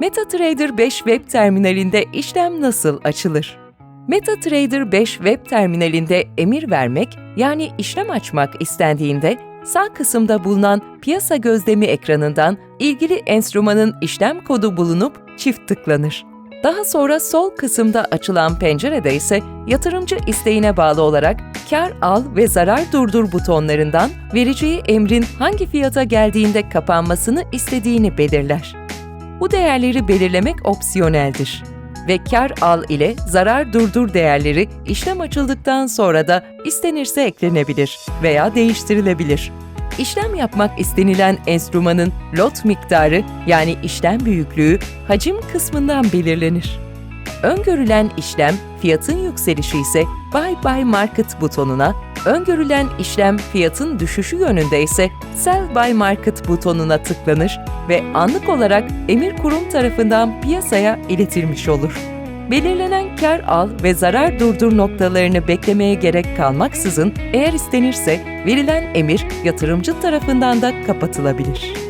MetaTrader 5 web terminalinde işlem nasıl açılır? MetaTrader 5 web terminalinde emir vermek yani işlem açmak istendiğinde sağ kısımda bulunan piyasa gözlemi ekranından ilgili enstrümanın işlem kodu bulunup çift tıklanır. Daha sonra sol kısımda açılan pencerede ise yatırımcı isteğine bağlı olarak kar al ve zarar durdur butonlarından vereceği emrin hangi fiyata geldiğinde kapanmasını istediğini belirler. Bu değerleri belirlemek opsiyoneldir ve kar al ile zarar durdur değerleri işlem açıldıktan sonra da istenirse eklenebilir veya değiştirilebilir. İşlem yapmak istenilen enstrümanın lot miktarı yani işlem büyüklüğü hacim kısmından belirlenir. Öngörülen işlem fiyatın yükselişi ise Buy Buy Market butonuna, öngörülen işlem fiyatın düşüşü yönünde ise Sell Buy Market butonuna tıklanır ve anlık olarak emir kurum tarafından piyasaya iletilmiş olur. Belirlenen kar al ve zarar durdur noktalarını beklemeye gerek kalmaksızın eğer istenirse verilen emir yatırımcı tarafından da kapatılabilir.